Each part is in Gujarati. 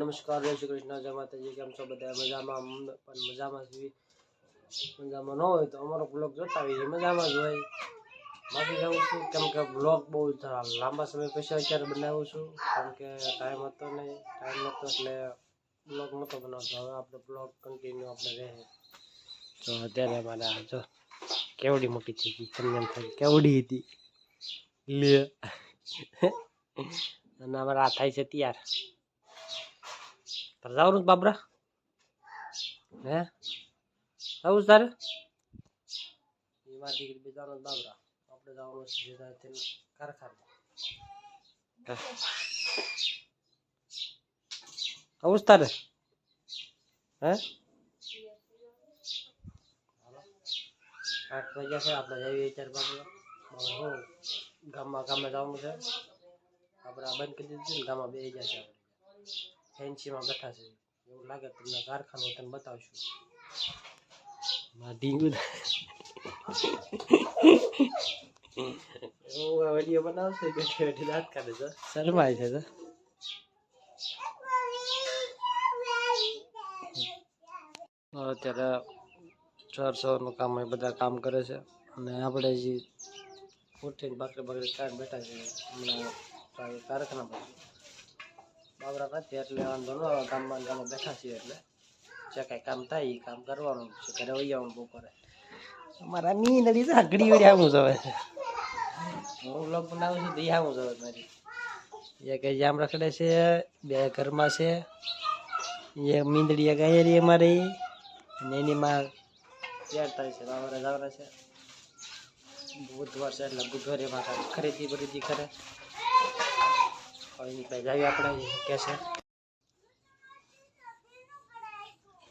નમસ્કાર, જય શ્રી કૃષ્ણ, જય માતાજી, કેમ છો બધા? મજામાં? પણ મજામાં છીએ. મજામાં ન હોય તો અમારો બ્લોગ જોતા હોઈએ મજામાં જ હોય. બાકી જાઉં છું, કેમ કે બ્લોગ બહુ લાંબા સમય પછી અત્યારે બનાવું છું. કેમ કે ટાઈમ હતો નહીં ટાઈમ નહોતો એટલે બ્લોગ નહોતો બનાવતો. હવે આપણે બ્લોગ કન્ટિન્યુ આપણે રહે. તો અત્યારે અમારે જો કેવડી મોટી થઈ ગઈ. તમને એમ થાય કેવડી હતી. લે. અને અમારે આ થાય છે તૈયાર. તારે જવાનું બાબરા? હે? આવું તારે? એમાં દીકરી બી જવાનું છે બાબરા. આપણે જવાનું છે સીધા તેને કારખાને. આવું તારે? હે. આઠ વાગ્યા છે આપણે જઈએ અત્યારે બાબરા. હું ગામમાં ગામે જવાનું છે. આપણે બંધ કરી દીધું ને ગામમાં બે જાય છે. આપણે ફેન્સીમાં બેઠા છે. એવું લાગે તમને કારખાનું તમને બતાવશું. આ વીડિયો બનાવશે બેઠી દાંત કાઢે છે શરમાય છે તો. અત્યારે ચાર સવારનું કામ એ બધા કામ કરે છે. અને આપણે જે ઉઠીને બાકરી બાકરી કાઢ બેઠા છે હમણાં કારખાના બાજુ બાબરા નથી એટલે વાંધો ન આવે ગામમાં ને ગામમાં બેઠા છીએ એટલે. જે કાંઈ કામ થાય એ કામ કરવાનું છે ઘરે વહી આવવાનું બપોરે. અમારા નીંદડી તો ઘડી વળી આવું જવે છે હું બ્લોગ બનાવું છું તો એ આવું જવે મારી. એક એ જામ રખડે છે બે ઘરમાં છે. એ મીંદડી એક અહીંયા અમારી. અને એની માં તૈયાર થાય છે વાવરા જાવરા છે. બુધવાર છે એટલે બુધવારે ખરીદી બરીદી કરે. એની આપણે કે છે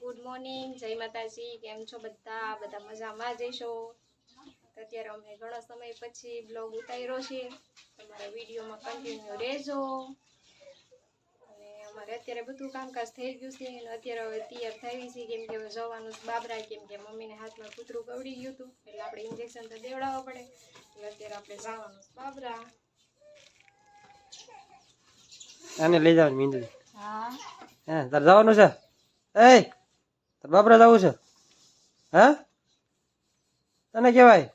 ગુડ મોર્નિંગ જય માતાજી. કેમ છો બધા? બધા મજામાં જઈશો અત્યારે અમે ઘણો સમય પછી બ્લોગ ઉતાર્યો છે. તમારા વિડીયોમાં કન્ટિન્યુ રહેજો. અને અમારે અત્યારે બધું કામકાજ થઈ ગયું છે. અને અત્યારે હવે તૈયાર થઈ છે. કેમ કે જવાનું બાબરા, કેમ કે મમ્મીને હાથમાં કૂતરું કવડી ગયું હતું. એટલે આપણે ઇન્જેક્શન તો દેવડાવવા પડે. એટલે અત્યારે આપણે જવાનું બાબરા. આને લઈ જવાની મીંદડી હા. હે તારે જવાનું છે? એ તારે બાબરા જવું છે? હે? તને કહેવાય?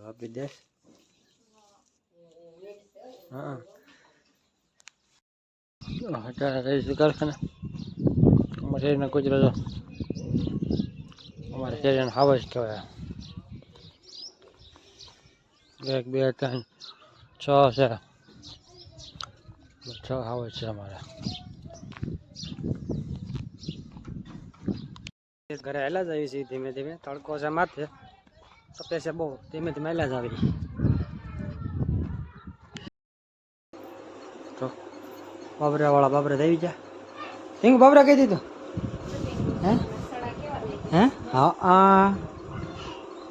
આપી દેશ હા. અત્યારે રહીશું કારખાને અમારા શરીરના જો. અમારા શરીરને હાવ જ કહેવાય. એક બે ત્રણ છ છે. છ આવે છે અમારે. ઘરે હેલા જ આવી છે, ધીમે ધીમે. તડકો છે માથે. તપે છે બહુ. ધીમે ધીમે હેલા જ આવી. તો બાબરા વાળા બાબરા દેવી ગયા. હિંગ બાબરા કહી દીધું? હે? હે? હા, આ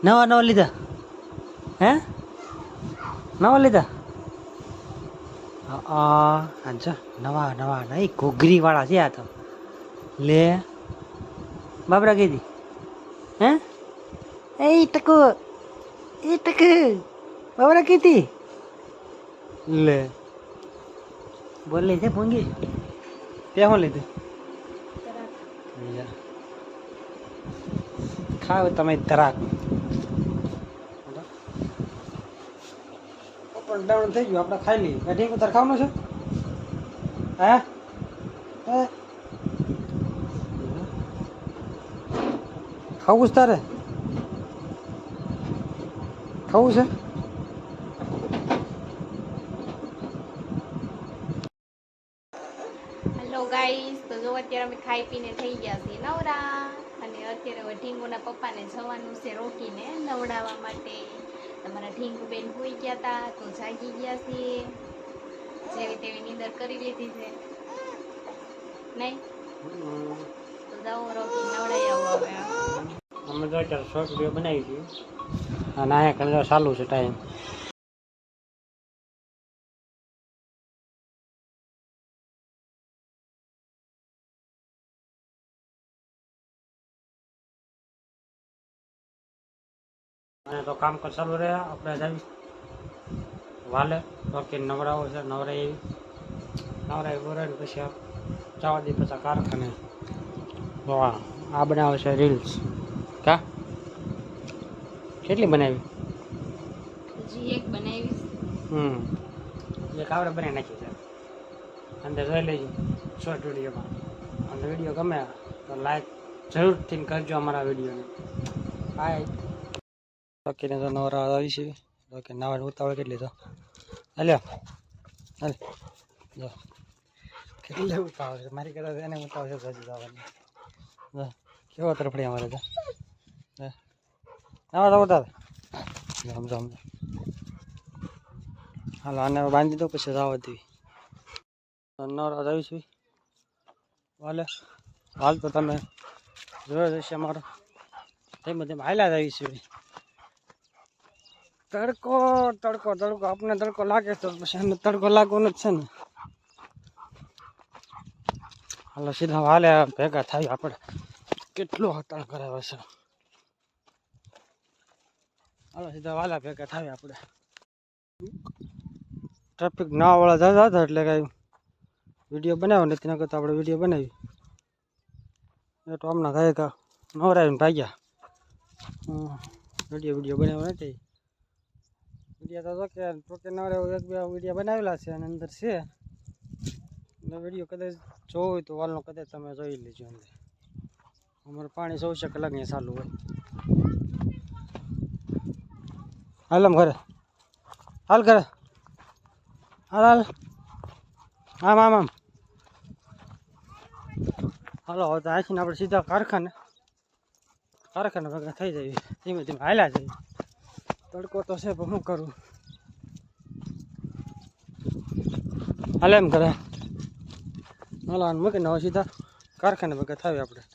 નવા નવા લીધા. હે? નવા લીધા? આ હાંચા નવા નવા નહીં ઘોઘરી વાળા છે આ તો. લે. બાબરા કીધી હે? એ ટકો એ ટક. બાબરા કીધી લે. બોલે છે ભૂંગી તે શું લીધું. ખાવ તમે ધરાક પણ ડાઉન થઈ ગયું, આપણે ખાઈ લઈએ. કાંઈ ઢીંગ ખાવાનું છે? હે? ખાવું છે તારે? ખાવું છે? હેલો ગાઈસ તો જો અત્યારે અમે ખાઈ પીને થઈ ગયા છીએ નવરા. અને અત્યારે વઢીંગોના ઢીંગુના પપ્પાને જવાનું છે રોકીને નવડાવવા માટે. તમારા ઢીંગુ બેન હોઈ ગયા હતા તો જાગી ગયા છીએ. જેવી તેવી નીંદર કરી લીધી છે. નહીં? તો જાઓ રોકી નવડાઈ આવો હવે. અમે તો અત્યારે શોર્ટ વીડિયો બનાવી દઈએ અને અહીંયા કલર ચાલુ છે ટાઈમ અને તો કામ કર ચાલુ રહ્યા. આપણે જાવી વાલે બાકી નવરાઓ છે નવરાઈ એવી. નવરાય બોરાય પછી જવા દે પછી કારખાને. વાહ આ બનાવે છે રીલ્સ કા? કેટલી બનાવી? હજી એક બનાવી હમ. એક આવડે બનાવી નાખી છે. અંદર જોઈ લેજો શોર્ટ વિડીયોમાં અને વીડિયો ગમે તો લાઈક જરૂરથી કરજો અમારા વિડીયોને હાય બાકીને તો નવરા આવી છે. બાકી નાવા ઉતાવળ કેટલી તો હાલ્યો. હાલ. જો. કેટલી ઉતાવળ છે. મારી કરતા એને ઉતાવળ છે હજી જવાની કેવો તરફડી અમારે તો. નાવા તો ઉતાર જમ જમ હાલો, આને બાંધી દો પછી જવા દેવી નવરા આવી છે. વાલે હાલ તો તમે જોયો જશે અમારો. તેમ તેમ હાલ્યા જ આવી છે. તડકો તડકો તડકો. આપણે તડકો લાગે તો પછી અમે તડકો લાગવાનો જ છે ને. હાલો, સીધા હાલે ભેગા થાય આપણે. કેટલો હતાણ કરાવે છે. હાલો, સીધા વાલા ભેગા થાય આપણે. ટ્રાફિક ના વાળા જતા હતા એટલે કાંઈ વીડિયો બનાવ્યો નથી નકર કરતા આપણે વીડિયો બનાવી. એ તો હમણાં કહે કે નવરાવીને ભાગ્યા વીડિયો વીડિયો બનાવ્યો નથી. વીડિયો તો કે નવરે એક બે વીડિયો બનાવેલા છે અને અંદર છે. એટલે વીડિયો કદાચ જોવો હોય તો વાલનો કદાચ તમે જોઈ લેજો અંદર. અમારે પાણી ચોવીસ કલાક અહીંયા ચાલુ હોય. હાલ આમ ઘરે. હાલ ઘરે. હાલ હાલ. આમ આમ આમ. હાલો, હવે તો આખીને આપણે સીધા કારખાને કારખાને ભેગા થઈ જઈએ. ધીમે ધીમે હાલ્યા જઈએ. તડકો તો છે, પણ હું કરું? હાલે એમ કરે હાલો મૂકીને હવે સીધા. કારખાને ભેગા થાય આપણે.